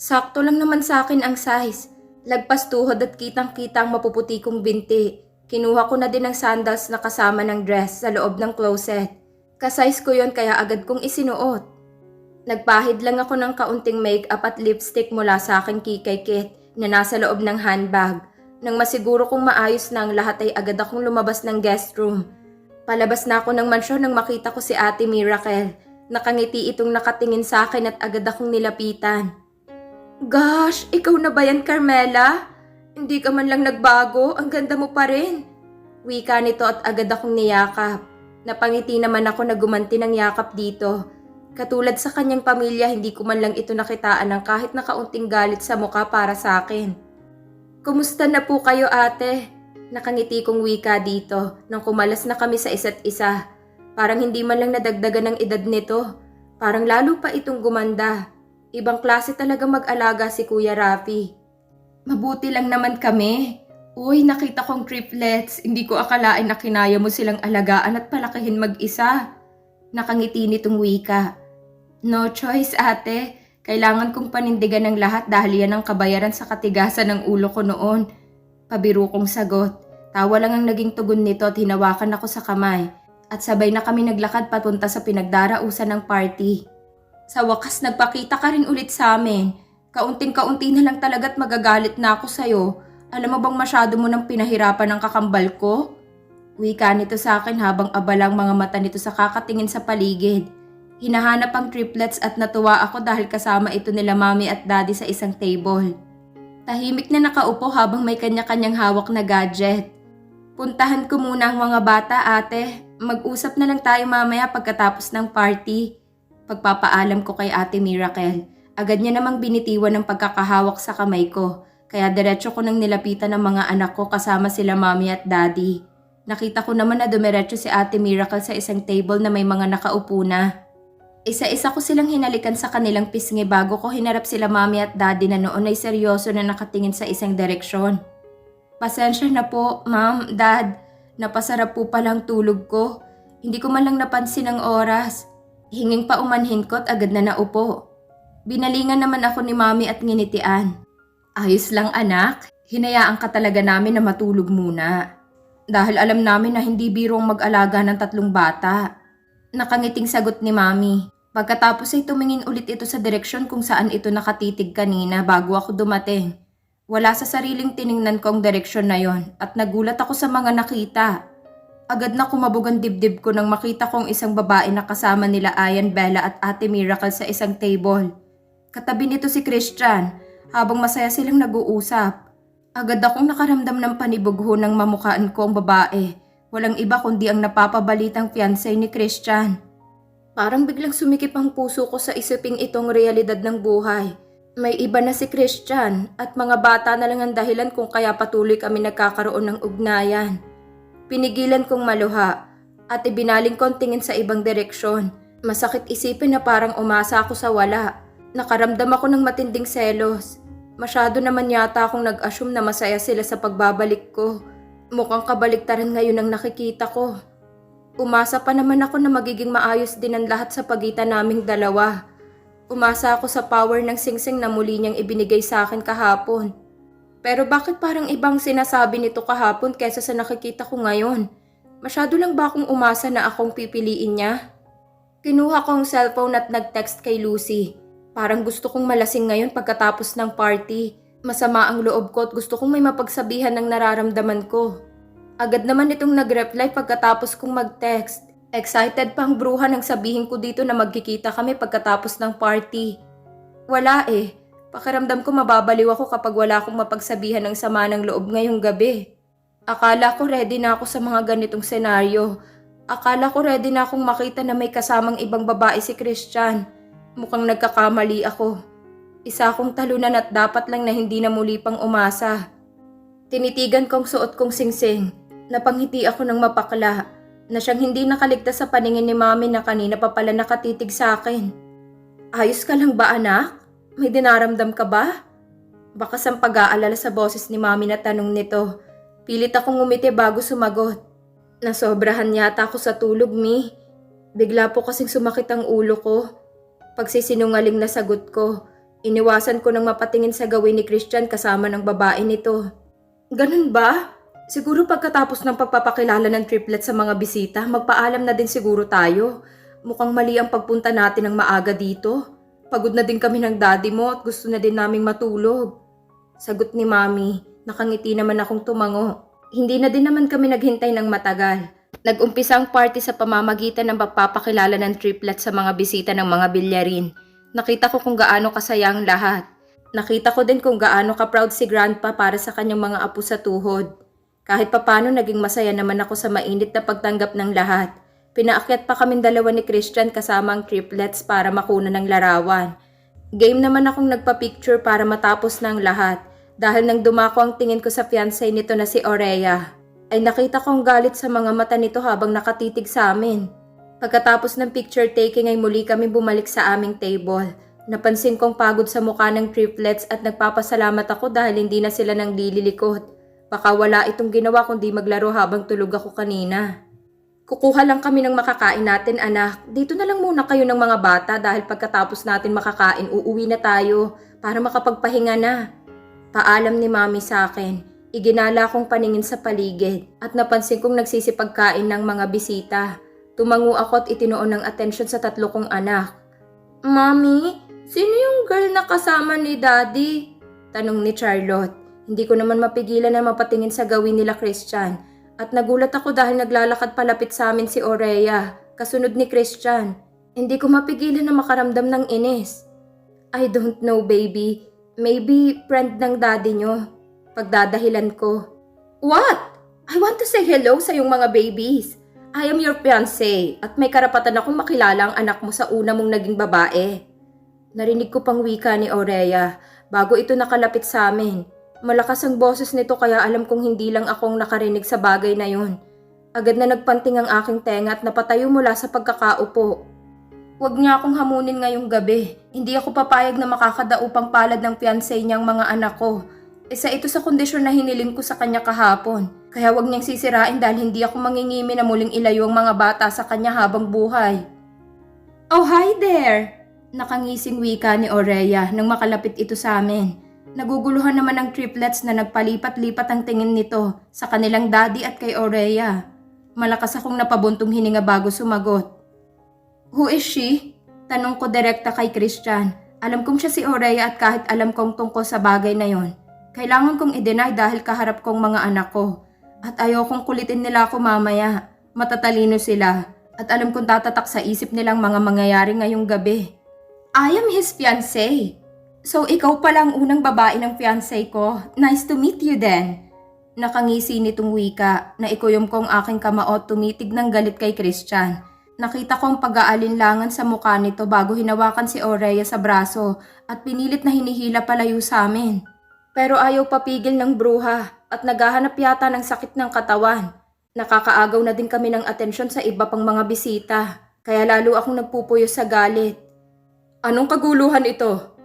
Sakto lang naman sa akin ang size. Lagpas tuhod at kitang-kita ang mapuputi kong binti. Kinuha ko na din ang sandals na kasama ng dress sa loob ng closet. Kasize ko yon kaya agad kong isinuot. Nagpahid lang ako ng kaunting makeup at lipstick mula sa aking kikay kit na nasa loob ng handbag. Nang masiguro kong maayos na ang lahat ay agad akong lumabas ng guest room. Palabas na ako ng mansyon nang makita ko si ate Miracle. Nakangiti itong nakatingin sa akin at agad akong nilapitan. Gosh, ikaw na ba yan, Carmela? Hindi ka man lang nagbago, ang ganda mo pa rin. Wika nito at agad akong niyakap. Napangiti naman ako na gumanti ng yakap dito. Katulad sa kanyang pamilya, hindi ko man lang ito nakitaan ng kahit na kaunting galit sa muka para sa akin. Kumusta na po kayo ate? Nakangiti kong wika dito nang kumalas na kami sa isa't isa. Parang hindi man lang nadagdagan ng edad nito. Parang lalo pa itong gumanda. Ibang klase talaga mag-alaga si Kuya Rafi. Mabuti lang naman kami. Uy, nakita kong triplets. Hindi ko akalain na kinaya mo silang alagaan at palakihin mag-isa. Nakangiti nitong wika. No choice, ate. Kailangan kong panindigan ng lahat dahil yan ang kabayaran sa katigasan ng ulo ko noon. Pabiro kong sagot. Tawa lang ang naging tugon nito at hinawakan ako sa kamay. At sabay na kami naglakad patunta sa pinagdarausan ng party. Sa wakas nagpakita ka rin ulit sa amin. Kaunting-kaunti na lang talaga't magagalit na ako sa'yo. Alam mo bang masyado mo nang pinahirapan ng kakambal ko? Wika nito sa akin habang abalang mga mata nito sa kakatingin sa paligid. Hinahanap ang triplets at natuwa ako dahil kasama ito nila mami at daddy sa isang table. Tahimik na nakaupo habang may kanya-kanyang hawak na gadget. Puntahan ko muna ang mga bata ate. Mag-usap na lang tayo mamaya pagkatapos ng party. Pagpapaalam ko kay ate Miracle. Agad niya namang binitiwan ng pagkakahawak sa kamay ko. Kaya diretso ko nang nilapitan ng mga anak ko kasama sila mami at daddy. Nakita ko naman na dumiretso si ate Miracle sa isang table na may mga nakaupo na. Isa-isa ko silang hinalikan sa kanilang pisngi bago ko hinarap sila mami at daddy na noon ay seryoso na nakatingin sa isang direksyon. Pasensya na po, ma'am, dad. Napasarap po palang tulog ko. Hindi ko man lang napansin ang oras. Hinging pa umanhin ko at agad na naupo. Binalingan naman ako ni mami at nginitian. Ayos lang anak, hinayaan ka talaga namin na matulog muna. Dahil alam namin na hindi birong mag-alaga ng tatlong bata. Nakangiting sagot ni mami. Pagkatapos ay tumingin ulit ito sa direksyon kung saan ito nakatitig kanina bago ako dumating. Wala sa sariling tiningnan ko ang direksyon na yon at nagulat ako sa mga nakita. Agad na kumabog ang dibdib ko nang makita kong isang babae na kasama nila Ayan Bella at Ate Miracle sa isang table. Katabi nito si Christian habang masaya silang nag-uusap. Agad akong nakaramdam ng panibugho nang mamukaan ko ang babae. Walang iba kundi ang napapabalitang fiancé ni Christian. Parang biglang sumikip ang puso ko sa isiping itong realidad ng buhay. May iba na si Christian at mga bata na lang ang dahilan kung kaya patuloy kami nagkakaroon ng ugnayan. Pinigilan kong maluha at ibinaling ko ang tingin sa ibang direksyon. Masakit isipin na parang umasa ako sa wala. Nakaramdam ako ng matinding selos. Masyado naman yata akong nag-assume na masaya sila sa pagbabalik ko. Mukhang kabaliktaran ngayon ang nakikita ko. Umasa pa naman ako na magiging maayos din ang lahat sa pagitan naming dalawa. Umasa ako sa power ng singsing na muli niyang ibinigay sa akin kahapon. Pero bakit parang ibang sinasabi nito kahapon kesa sa nakikita ko ngayon? Masyado lang ba akong umasa na akong pipiliin niya? Kinuha ko ang cellphone at nag-text kay Lucy. Parang gusto kong malasing ngayon pagkatapos ng party. Masama ang loob ko at gusto kong may mapagsabihan ng nararamdaman ko. Agad naman itong nag-reply pagkatapos kong mag-text. Excited pang bruha nang sabihin ko dito na magkikita kami pagkatapos ng party. Wala eh. Pakiramdam ko mababaliw ako kapag wala akong mapagsabihan ng sama ng loob ngayong gabi. Akala ko ready na ako sa mga ganitong senaryo. Akala ko ready na akong makita na may kasamang ibang babae si Christian. Mukhang nagkakamali ako. Isa akong talunan at dapat lang na hindi na muli pang umasa. Tinitigan kong suot kong singsing. Napanghiti ako ng mapakla na siyang hindi nakaligtas sa paningin ni mami na kanina pa pala nakatitig sa akin. Ayos ka lang ba anak? May dinaramdam ka ba? Baka sa pag-aalala sa boses ni mami na tanong nito. Pilit akong ngumiti bago sumagot. Nasobrahan yata ako sa tulog, Mi. Bigla po kasing sumakit ang ulo ko. Pagsisinungaling na sagot ko. Iniwasan ko nang mapatingin sa gawin ni Christian kasama ng babae nito. Ganun ba? Siguro pagkatapos ng pagpapakilala ng triplet sa mga bisita, magpaalam na din siguro tayo. Mukhang mali ang pagpunta natin ng maaga dito. Pagod na din kami ng daddy mo at gusto na din naming matulog. Sagot ni mami, nakangiti naman akong tumango. Hindi na din naman kami naghintay ng matagal. Nag-umpisa ang party sa pamamagitan ng pagpapakilala ng triplet sa mga bisita ng mga bilyarin. Nakita ko kung gaano kasaya ang lahat. Nakita ko din kung gaano ka-proud si Grandpa para sa kanyang mga apo sa tuhod. Kahit papano naging masaya naman ako sa mainit na pagtanggap ng lahat. Pinaakyat pa kaming dalawa ni Christian kasama ang triplets para makuna ng larawan. Game naman akong nagpa-picture para matapos ang lahat dahil nang dumako ang tingin ko sa fiancé nito na si Aurea ay nakita kong galit sa mga mata nito habang nakatitig sa amin. Pagkatapos ng picture taking ay muli kami bumalik sa aming table. Napansin kong pagod sa mukha ng triplets at nagpapasalamat ako dahil hindi na sila nang lililikot. Baka wala itong ginawa kundi maglaro habang tulog ako kanina. Kukuha lang kami ng makakain natin anak. Dito na lang muna kayo ng mga bata dahil pagkatapos natin makakain uuwi na tayo para makapagpahinga na. Paalam ni mami sa akin. Iginala kong paningin sa paligid at napansin kong nagsisipagkain ng mga bisita. Tumango ako at itinuon ng atensyon sa tatlo kong anak. Mami, sino yung girl na kasama ni Daddy? Tanong ni Charlotte. Hindi ko naman mapigilan na mapatingin sa gawin nila Christian. At nagulat ako dahil naglalakad palapit sa amin si Aurea, kasunod ni Christian. Hindi ko mapigilan na makaramdam ng inis. I don't know baby. Maybe friend ng daddy nyo. Pagdadahilan ko. What? I want to say hello sa yung mga babies. I am your fiancé at may karapatan akong makilala ang anak mo sa una mong naging babae. Narinig ko pang wika ni Aurea bago ito nakalapit sa amin. Malakas ang boses nito kaya alam kong hindi lang akong nakarinig sa bagay na yon. Agad na nagpanting ang aking tenga at napatayo mula sa pagkakaupo. Huwag niya akong hamunin ngayong gabi. Hindi ako papayag na makakadaupang palad ng fiancé niyang mga anak ko. Isa ito sa kondisyon na hiniling ko sa kanya kahapon. Kaya huwag niyang sisirain dahil hindi ako mangingimi na muling ilayo ang mga bata sa kanya habang buhay. Oh, hi there! Nakangising wika ni Aurea nang makalapit ito sa amin. Naguguluhan naman ang triplets na nagpalipat-lipat ang tingin nito sa kanilang daddy at kay Aurea. Malakas akong napabuntong hininga bago sumagot. Who is she? Tanong ko direkta kay Christian. Alam kong siya si Aurea at kahit alam kong tungkol sa bagay na yon, kailangan kong i-deny dahil kaharap kong mga anak ko. At ayokong kulitin nila ako mamaya. Matatalino sila. At alam kong tatatak sa isip nilang mga mangyayari ngayong gabi. I am his fiancé. So ikaw pala ang unang babae ng fiancé ko. Nice to meet you then. Nakangisi nitong wika na ikuyom ko ang aking kamao tumitig ng galit kay Christian. Nakita ko ang pag-aalinlangan sa mukha nito bago hinawakan si Aurea sa braso at pinilit na hinihila palayo sa amin. Pero ayaw papigil ng bruha at naghahanap yata ng sakit ng katawan. Nakakaagaw na din kami ng atensyon sa iba pang mga bisita. Kaya lalo akong nagpupuyo sa galit. Anong kaguluhan ito?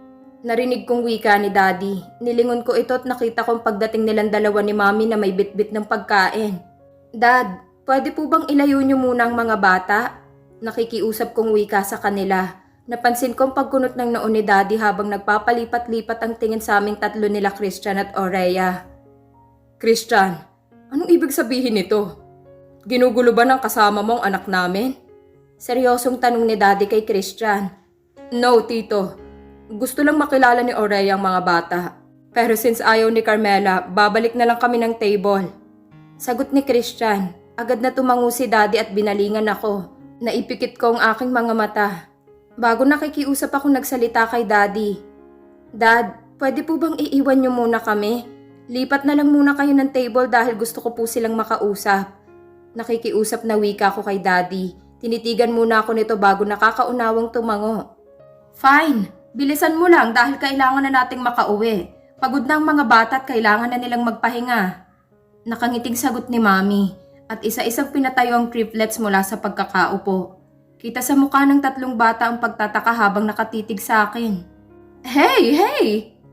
Narinig kong wika ni Daddy. Nilingon ko ito at nakita kong pagdating nilang dalawa ni Mami na may bitbit ng pagkain. Dad, pwede po bang ilayo niyo muna ang mga bata? Nakikiusap kong wika sa kanila. Napansin kong pagkunot ng noon ni Daddy habang nagpapalipat-lipat ang tingin sa aming tatlo nila Christian at Aurea. Christian, anong ibig sabihin nito? Ginugulo ba ng kasama mo ang anak namin? Seryosong tanong ni Daddy kay Christian. No, Tito. Gusto lang makilala ni Aurea ang mga bata. Pero since ayaw ni Carmela, babalik na lang kami ng table. Sagot ni Christian. Agad na tumango si Daddy at binalingan ako. Naipikit ko ang aking mga mata. Bago nakikiusap ako nagsalita kay Daddy. Dad, pwede po bang iiwan niyo muna kami? Lipat na lang muna kayo ng table dahil gusto ko po silang makausap. Nakikiusap na wika ko kay Daddy. Tinitigan muna ako nito bago nakakaunawang tumango. Fine, bilisan mo lang dahil kailangan na nating makauwi. Pagod na ang mga bata at kailangan na nilang magpahinga. Nakangiting sagot ni Mami at isa-isang pinatayo ang triplets mula sa pagkakaupo. Kita sa mukha ng tatlong bata ang pagtataka habang nakatitig sa akin. Hey, hey!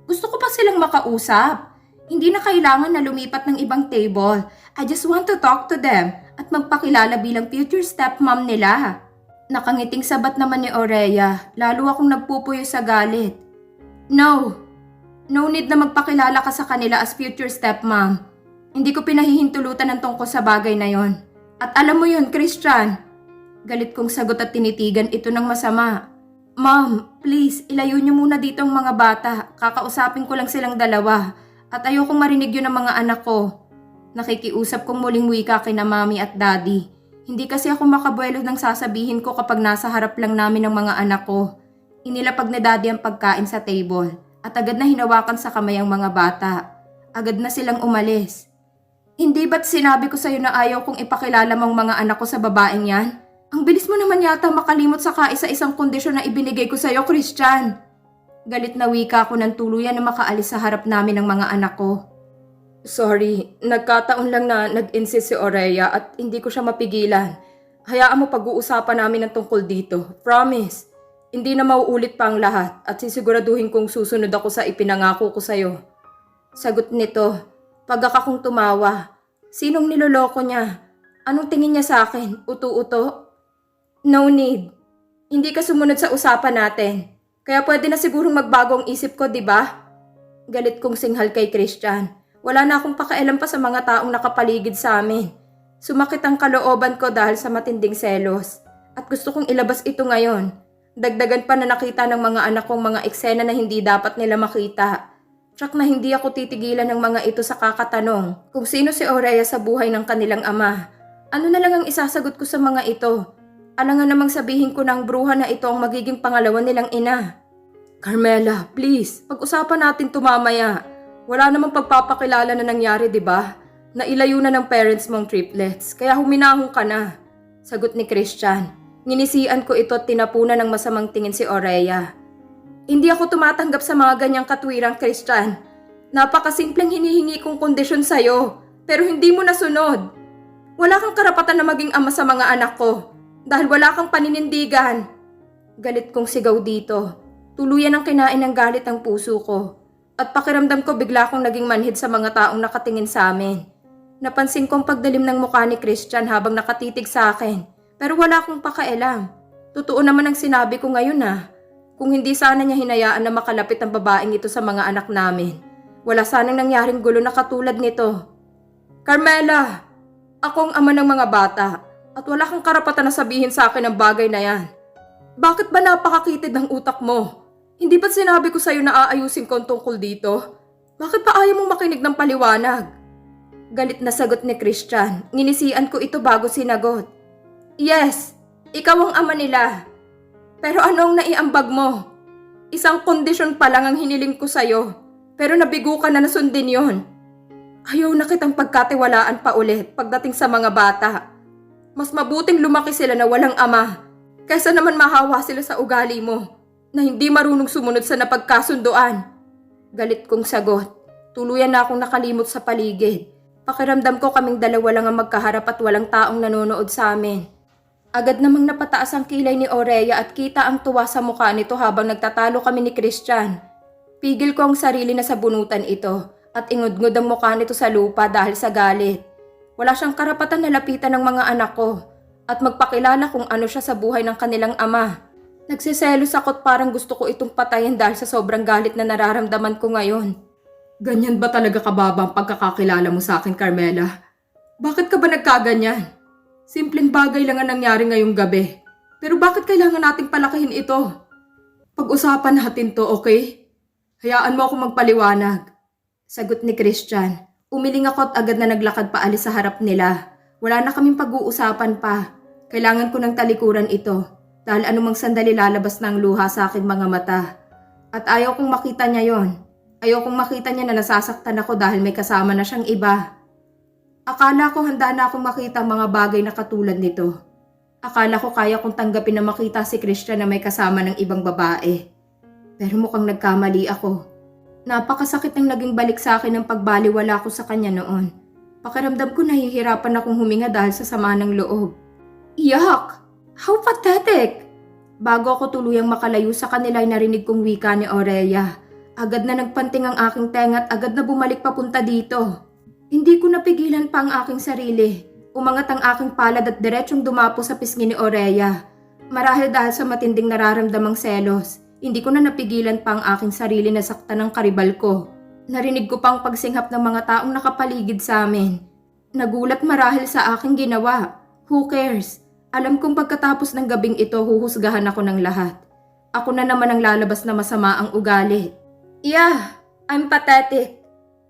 Gusto ko pa silang makausap. Hindi na kailangan na lumipat ng ibang table. I just want to talk to them at magpakilala bilang future stepmom nila. Nakangiting sabat naman ni Aurea, lalo akong nagpupuyo sa galit. No. No need na magpakilala ka sa kanila as future stepmom. Hindi ko pinahihintulutan ng tungkol sa bagay na yon. At alam mo yun, Christian. Galit kong sagot at tinitigan ito ng masama. Mom, please, ilayo niyo muna dito ang mga bata. Kakausapin ko lang silang dalawa. At ayokong marinig yun ng mga anak ko. Nakikiusap kong muling wika kina mami at daddy. Hindi kasi ako makabuelo ng sasabihin ko kapag nasa harap lang namin ng mga anak ko. Inilapag ni daddy ang pagkain sa table at agad na hinawakan sa kamay ang mga bata. Agad na silang umalis. Hindi ba't sinabi ko sa'yo na ayaw kong ipakilala mong mga anak ko sa babaeng yan? Ang bilis mo naman yata makalimot sa kaisa-isang kondisyon na ibinigay ko sa'yo, Christian. Galit na wika ko ng tuluyan na makaalis sa harap namin ng mga anak ko. Sorry, nagkataon lang na nag-insist si Aurea at hindi ko siya mapigilan. Hayaan mo pag-uusapan namin ng tungkol dito. Promise. Hindi na mauulit pa ang lahat at sisiguraduhin kong susunod ako sa ipinangako ko sa'yo. Sagot nito, pagka kong tumawa. Sinong niloloko niya? Anong tingin niya sa akin? Uto-uto? No need. Hindi ka sumunod sa usapan natin. Kaya pwede na sigurong magbago ang isip ko, di ba? Galit kong singhal kay Christian. Wala na akong pakialam pa sa mga taong nakapaligid sa amin. Sumakit ang kalooban ko dahil sa matinding selos. At gusto kong ilabas ito ngayon. Dagdagan pa na nakita ng mga anak kong mga eksena na hindi dapat nila makita. Tsak na hindi ako titigilan ng mga ito sa kakatanong kung sino si Aurea sa buhay ng kanilang ama. Ano na lang ang isasagot ko sa mga ito? Alangan namang sabihin ko ng bruha na ito ang magiging pangalawa nilang ina. Carmela, please, pag-usapan natin tumamaya. Wala namang pagpapakilala na nangyari, di ba? Nailayo na ng parents mong triplets, kaya huminahon ka na. Sagot ni Christian. Nginisian ko ito at tinapunan ng masamang tingin si Aurea. Hindi ako tumatanggap sa mga ganyang katwirang, Christian. Napakasimpleng hinihingi kong kondisyon sa'yo, pero hindi mo nasunod. Wala kang karapatan na maging ama sa mga anak ko dahil wala kang paninindigan. Galit kong sigaw dito. Tuluyan ang kinain ng galit ang puso ko. At pakiramdam ko bigla akong naging manhid sa mga taong nakatingin sa amin. Napansin kong pagdalim ng mukha ni Christian habang nakatitig sa akin. Pero wala akong pakialam. Totoo naman ang sinabi ko ngayon ah. Kung hindi sana niya hinayaan na makalapit ang babaeng ito sa mga anak namin, wala sanang nangyaring gulo na katulad nito. Carmela! Ako ang ama ng mga bata at wala kang karapatan na sabihin sa akin ang bagay na yan. Bakit ba napakakitid ng utak mo? Hindi ba't sinabi ko sa'yo na aayusin ko ang tungkol dito? Bakit pa ayaw mong makinig ng paliwanag? Galit na sagot ni Christian. Nginisian ko ito bago sinagot. Yes, ikaw ang ama nila. Pero anong naiambag mo? Isang kondisyon pa lang ang hiniling ko sa'yo. Pero nabigo ka na nasundin yon. Ayaw na kitang pagkatiwalaan pa ulit pagdating sa mga bata. Mas mabuting lumaki sila na walang ama kaysa naman mahawa sila sa ugali mo na hindi marunong sumunod sa napagkasunduan. Galit kong sagot. Tuluyan na akong nakalimot sa paligid. Pakiramdam ko kaming dalawa lang ang magkaharap at walang taong nanonood sa amin. Agad namang napataas ang kilay ni Aurea at kita ang tuwa sa mukha nito habang nagtatalo kami ni Christian. Pigil ko ang sarili na sa bunutan ito at ingudngod ang mukha nito sa lupa dahil sa galit. Wala siyang karapatan na lapitan ng mga anak ko at magpakilala kung ano siya sa buhay ng kanilang ama. Nagsiselos ako parang gusto ko itong patayin dahil sa sobrang galit na nararamdaman ko ngayon. Ganyan ba talaga kababa ang pagkakakilala mo sa akin, Carmela? Bakit ka ba nagkaganyan? Simpleng bagay lang ang nangyari ngayong gabi. Pero bakit kailangan nating palakihin ito? Pag-usapan natin to, okay? Hayaan mo ako magpaliwanag. Sagot ni Christian. Umiling ako at agad na naglakad paalis sa harap nila. Wala na kaming pag-uusapan pa. Kailangan ko ng talikuran ito dahil anumang sandali lalabas na ang luha sa aking mga mata. At ayaw kong makita niya yon. Ayaw kong makita niya na nasasaktan ako dahil may kasama na siyang iba. Akala ko handa na akong makita ang mga bagay na katulad nito. Akala ko kaya kong tanggapin na makita si Christian na may kasama ng ibang babae. Pero mukhang nagkamali ako. Napakasakit ng naging balik sa akin ng pagbaliwala ko sa kanya noon. Pakiramdam ko nahihirapan akong huminga dahil sa sama ng loob. Yuck! How pathetic! Bago ako tuluyang makalayo sa kanila ay narinig kong wika ni Aurea. Agad na nagpanting ang aking tenga at agad na bumalik papunta dito. Hindi ko napigilan pa ang aking sarili. Umangat ang aking palad at diretsyong dumapo sa pisngi ni Aurea. Marahil dahil sa matinding nararamdamang selos, Hindi ko na napigilan pa ang aking sarili na saktan ng karibal ko. Narinig ko pang pagsinghap ng mga taong nakapaligid sa amin. Nagulat marahil sa aking ginawa. Who cares? Alam kong pagkatapos ng gabing ito huhusgahan ako ng lahat. Ako na naman ang lalabas na masama ang ugali. Yeah, I'm pathetic.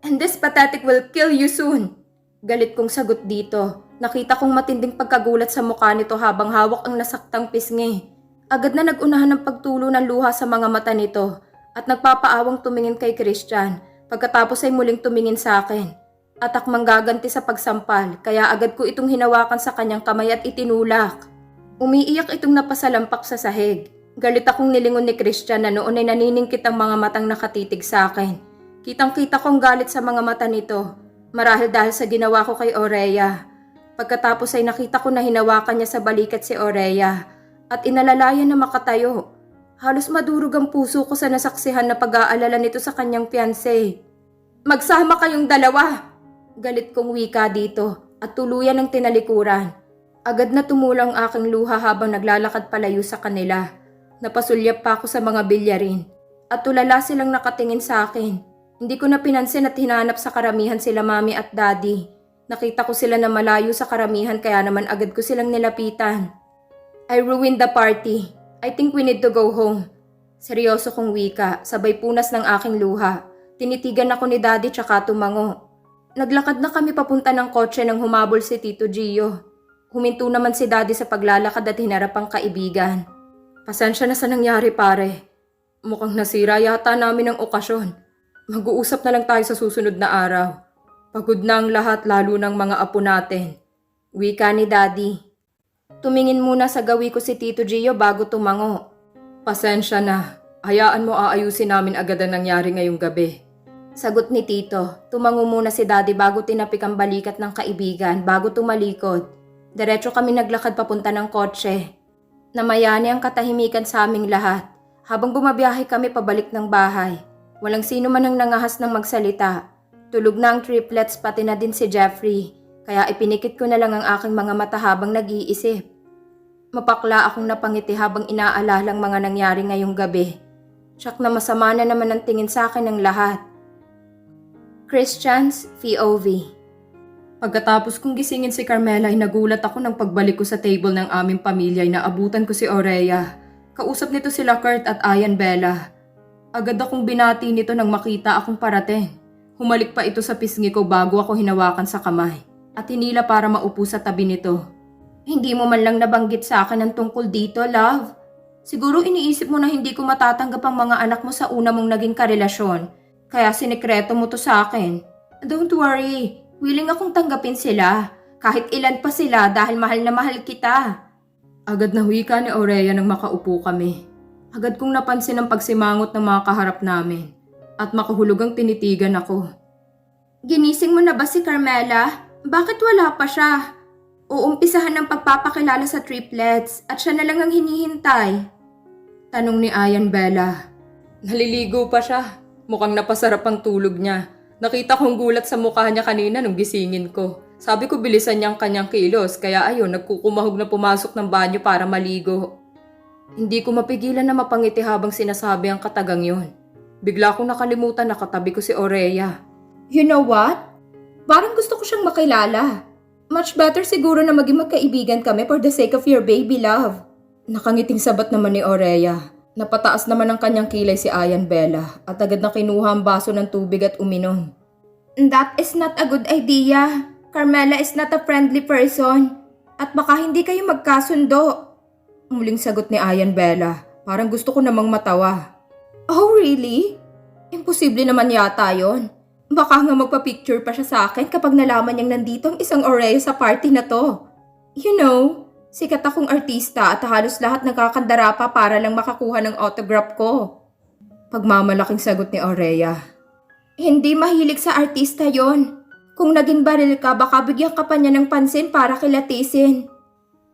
And this pathetic will kill you soon. Galit kong sagot dito. Nakita kong matinding pagkagulat sa mukha nito habang hawak ang nasaktang pisngi. Agad na nagunahan ng pagtulo ng luha sa mga mata nito at nagpapaawang tumingin kay Christian pagkatapos ay muling tumingin sa akin. At akmang gaganti sa pagsampal kaya agad ko itong hinawakan sa kanyang kamay at itinulak. Umiiyak itong napasalampak sa sahig. Galit akong nilingon ni Christian na noon ay naniningkit ang mga matang nakatitig sa akin. Kitang-kita kong galit sa mga mata nito. Marahil dahil sa ginawa ko kay Oreya. Pagkatapos ay nakita ko na hinawakan niya sa balikat si Oreya at inalalayan na makatayo. Halos madurog ang puso ko sa nasaksihan na pag-aalala nito sa kanyang fiancé. Magsama kayong dalawa! Galit kong wika dito at tuluyan ng tinalikuran. Agad na tumulang aking luha habang naglalakad palayo sa kanila. Napasulyap pa ako sa mga bilyarin at tulala silang nakatingin sa akin. Hindi ko na pinansin at hinanap sa karamihan sila mami at daddy. Nakita ko sila na malayo sa karamihan kaya naman agad ko silang nilapitan. I ruined the party. I think we need to go home. Seryoso kong wika, sabay punas ng aking luha. Tinitigan ako ni daddy tsaka tumango. Naglakad na kami papunta ng kotse nang humabol si Tito Gio. Huminto naman si daddy sa paglalakad at hinarap ang kaibigan. Pasensya na sa nangyari pare. Mukhang nasira yata namin ang okasyon. Mag-uusap na lang tayo sa susunod na araw. Pagod na ang lahat lalo ng mga apo natin. Wika ni daddy. Tumingin muna sa gawi ko si Tito Gio bago tumango. Pasensya na. Hayaan mo aayusin namin agad ang nangyari ngayong gabi. Sagot ni Tito. Tumango muna si Daddy bago tinapik ang balikat ng kaibigan bago tumalikod. Diretso kami naglakad papunta ng kotse. Namayani ang katahimikan sa aming lahat. Habang bumabiyahe kami pabalik ng bahay. Walang sino man ang nangahas ng magsalita. Tulog na ang triplets pati na din si Jeffrey. Kaya ipinikit ko na lang ang aking mga mata habang nag-iisip. Mapakla akong napangiti habang inaalalang mga nangyari ngayong gabi. Tsak na masama na naman ang tingin sa akin ng lahat. Christians POV Pagkatapos kong gisingin si Carmela ay nagulat ako ng pagbalik ko sa table ng aming pamilya ay naabutan ko si Aurea. Kausap nito sila Kurt at Ayan Bella. Agad akong binati nito nang makita akong parating. Humalik pa ito sa pisngi ko bago ako hinawakan sa kamay at hinila para maupo sa tabi nito. Hindi mo man lang nabanggit sa akin ang tungkol dito, love. Siguro iniisip mo na hindi ko matatanggap ang mga anak mo sa una mong naging karelasyon. Kaya sinikreto mo to sa akin. Don't worry, willing akong tanggapin sila. Kahit ilan pa sila dahil mahal na mahal kita. Agad na wika ni Aurea nang makaupo kami. Agad kong napansin ang pagsimangot ng mga kaharap namin. At makahulugang tinitigan ako. Ginising mo na ba si Carmela? Bakit wala pa siya? Uumpisahan ng pagpapakilala sa triplets at siya na lang ang hinihintay. Tanong ni Ayan Bella. Naliligo pa siya. Mukhang napasarap ang tulog niya. Nakita kong gulat sa mukha niya kanina nung gisingin ko. Sabi ko bilisan niyang kanyang kilos kaya ayun nagkukumahog na pumasok ng banyo para maligo. Hindi ko mapigilan na mapangiti habang sinasabi ang katagang yon. Bigla kong nakalimutan na katabi ko si Aurea. You know what? Parang gusto ko siyang makilala. Much better siguro na maging magkaibigan kami for the sake of your baby love. Nakangiting sabat naman ni Aurea. Napataas naman ang kanyang kilay si Ayan Bella at agad na kinuha ang baso ng tubig at uminom. That is not a good idea. Carmela is not a friendly person. At baka hindi kayo magkasundo. Muling sagot ni Ayan Bella. Parang gusto ko namang matawa. Oh, really? Imposible naman yata yon. Baka nga magpa-picture pa siya sa akin kapag nalaman niyang nandito ang isang Oreo sa party na to. You know, sikat akong artista at halos lahat nagkakandara pa para lang makakuha ng autograph ko. Pagmamalaking sagot ni Aurea. Hindi mahilig sa artista yon. Kung naging baril ka, baka bigyan ka pa niya ng pansin para kilatisin.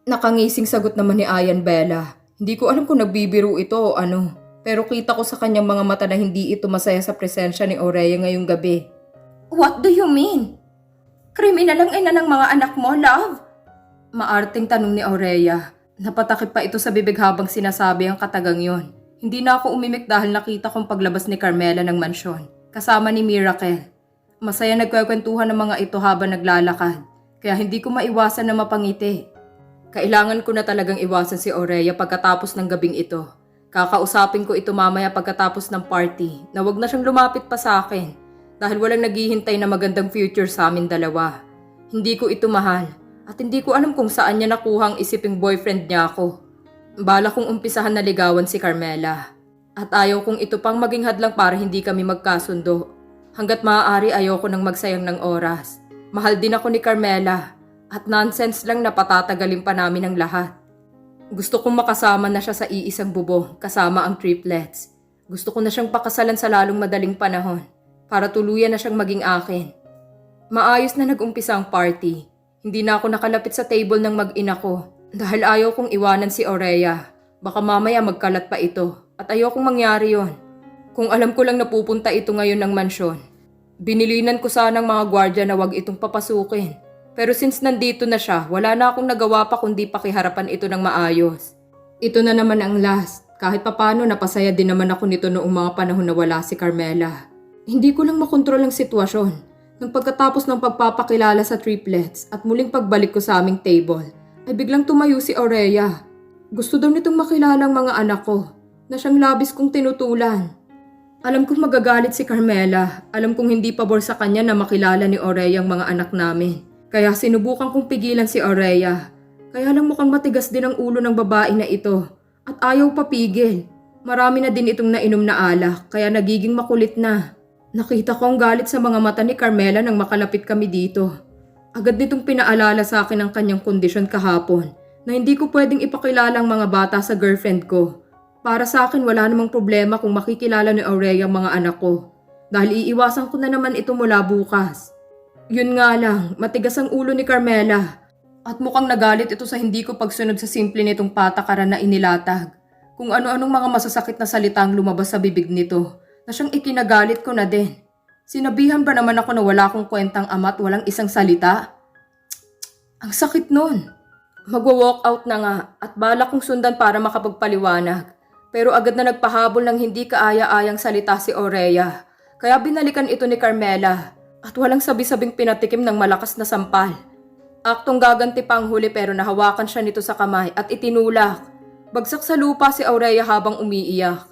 Nakangising sagot naman ni Ayan Bella. Hindi ko alam kung nagbibiro ito o ano. Pero kita ko sa kanyang mga mata na hindi ito masaya sa presensya ni Aurea ngayong gabi. What do you mean? Kriminal ang ina ng mga anak mo, love? Maarting tanong ni Aurea. Napatakip pa ito sa bibig habang sinasabi ang katagang yon. Hindi na ako umimik dahil nakita kong paglabas ni Carmela ng mansyon, kasama ni Miracle. Masaya nagkwekwentuhan ng mga ito habang naglalakad, kaya hindi ko maiwasan na mapangiti. Kailangan ko na talagang iwasan si Aurea pagkatapos ng gabing ito. Kakausapin ko ito mamaya pagkatapos ng party na wag na siyang lumapit pa sa akin dahil walang naghihintay na magandang future sa amin dalawa. Hindi ko ito mahal at hindi ko alam kung saan niya nakuha ang isiping boyfriend niya ako. Bala kong umpisahan na ligawan si Carmela. At ayaw kong ito pang maging hadlang para hindi kami magkasundo. Hanggat maaari ayoko nang magsayang ng oras. Mahal din ako ni Carmela at nonsense lang na patatagalin pa namin ang lahat. Gusto kong makasama na siya sa iisang bubong kasama ang triplets. Gusto ko na siyang pakasalan sa lalong madaling panahon para tuluyan na siyang maging akin. Maayos na nag-umpisa ang party. Hindi na ako nakalapit sa table ng mag-ina ko dahil ayaw kong iwanan si Aurea. Baka mamaya magkalat pa ito at ayaw kong mangyari yon. Kung alam ko lang napupunta ito ngayon ng mansyon, binilinan ko sanang mga gwardya na wag itong papasukin. Pero since nandito na siya, wala na akong nagawa pa kundi pakiharapan ito ng maayos. Ito na naman ang last. Kahit papano napasaya din naman ako nito noong mga panahon na wala si Carmela. Hindi ko lang makontrol ang sitwasyon. Nang pagkatapos ng pagpapakilala sa triplets at muling pagbalik ko sa aming table, ay biglang tumayo si Aurea. Gusto daw nitong makilala ang mga anak ko na siyang labis kong tinutulan. Alam kong magagalit si Carmela. Alam kong hindi pabor sa kanya na makilala ni Aurea ang mga anak namin. Kaya sinubukan kong pigilan si Aurea. Kaya lang mukhang matigas din ang ulo ng babae na ito. At ayaw papigil. Marami na din itong nainom na alak kaya nagiging makulit na. Nakita ko ang galit sa mga mata ni Carmela nang makalapit kami dito. Agad nitong pinaalala sa akin ang kanyang kondisyon kahapon na hindi ko pwedeng ipakilala ang mga bata sa girlfriend ko. Para sa akin wala namang problema kung makikilala ni Aurea ang mga anak ko. Dahil iiwasan ko na naman ito mula bukas. Yun nga lang, matigas ang ulo ni Carmela. At mukhang nagalit ito sa hindi ko pagsunod sa simple nitong patakaran na inilatag. Kung ano-anong mga masasakit na salita ang lumabas sa bibig nito, na siyang ikinagalit ko na din. Sinabihan ba naman ako na wala akong kwentang ama at walang isang salita? Ang sakit nun. Magwa-walk out na nga at bala kong sundan para makapagpaliwanag. Pero agad na nagpahabol ng hindi kaaya-ayang salita si Aurea. Kaya binalikan ito ni Carmela at walang sabi-sabing pinatikim ng malakas na sampal. Aktong gaganti pa ang huli pero nahawakan siya nito sa kamay at itinulak. Bagsak sa lupa si Aurea habang umiiyak.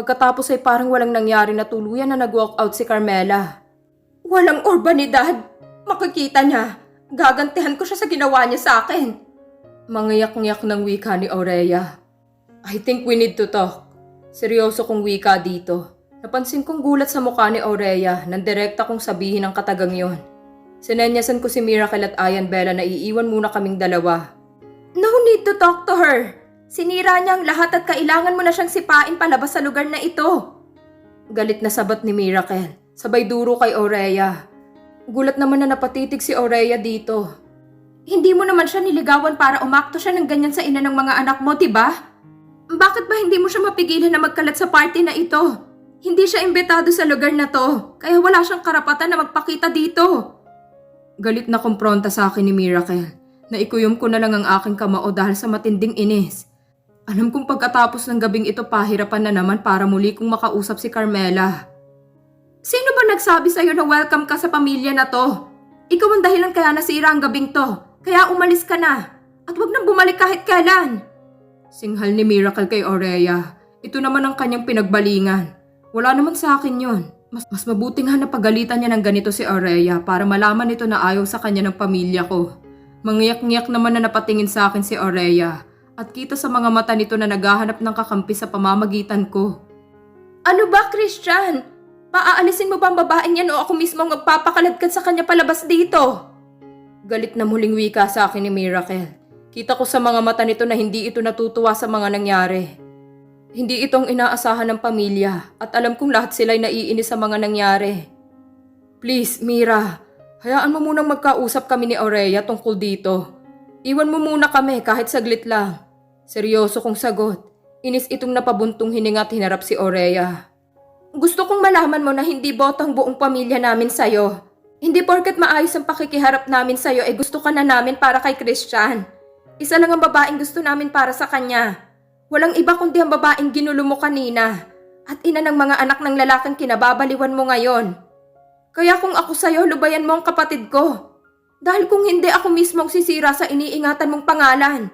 Pagkatapos ay parang walang nangyari na tuluyan na nag-walk out si Carmela. Walang urbanidad. Makikita niya. Gagantihan ko siya sa ginawa niya sa akin. Mangiyak-ngiyak ng wika ni Aurea. I think we need to talk. Seryoso kong wika dito. Napansin kong gulat sa mukha ni Aurea nang direkta kong sabihin ang katagang yon. Sinenyasan ko si Miracle at Ayan Bella na iiwan muna kaming dalawa. No need to talk to her. Sinira niya ang lahat at kailangan mo na siyang sipain palabas sa lugar na ito. Galit na sabat ni Miracle. Sabay duro kay Aurea. Gulat naman na napatitig si Aurea dito. Hindi mo naman siya niligawan para umakto siya ng ganyan sa ina ng mga anak mo, diba? Bakit ba hindi mo siya mapigilan na magkalat sa party na ito? Hindi siya imbitado sa lugar na to, kaya wala siyang karapatan na magpakita dito. Galit na kumpronta sa akin ni Miracle na ikuyom ko na lang ang aking kamao dahil sa matinding inis. Alam kong pagkatapos ng gabing ito pahirapan na naman para muli kong makausap si Carmela. Sino ba nagsabi sa'yo na welcome ka sa pamilya na to? Ikaw ang dahilan kaya nasira ang gabing to, kaya umalis ka na. At wag nang bumalik kahit kailan. Singhal ni Miracle kay Aurea. Ito naman ang kanyang pinagbalingan. Wala naman sa akin yon. Mas, mas mabuting nga napagalitan niya ng ganito si Aurea para malaman nito na ayaw sa kanya ng pamilya ko. Mangiyak-ngiyak naman na napatingin sa akin si Aurea at kita sa mga mata nito na naghahanap ng kakampi sa pamamagitan ko. Ano ba, Christian? Paaalisin mo ba ang babaeng yan o ako mismo ang magpapakaladkad sa kanya palabas dito? Galit na muling wika sa akin ni Miracle. Kita ko sa mga mata nito na hindi ito natutuwa sa mga nangyari. Hindi itong inaasahan ng pamilya at alam kong lahat sila'y naiinis sa mga nangyari. Please, Mira, hayaan mo munang magkausap kami ni Aurea tungkol dito. Iwan mo muna kami kahit saglit lang. Seryoso kong sagot. Inis itong napabuntong hininga at hinarap si Aurea. Gusto kong malaman mo na hindi botang buong pamilya namin sa'yo. Hindi porket maayos ang pakikiharap namin sa'yo ay gusto ka na namin para kay Christian. Isa lang ang babaeng gusto namin para sa kanya. Walang iba kundi ang babaeng ginulo mo kanina at ina ng mga anak ng lalaking kinababaliwan mo ngayon. Kaya kung ako sa'yo, lubayan mo ang kapatid ko. Dahil kung hindi ako mismo ang sisira sa iniingatan mong pangalan.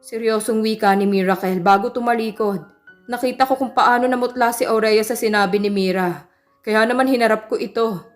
Seryosong wika ni Miracle bago tumalikod. Nakita ko kung paano namutla si Aurea sa sinabi ni Mira. Kaya naman hinarap ko ito.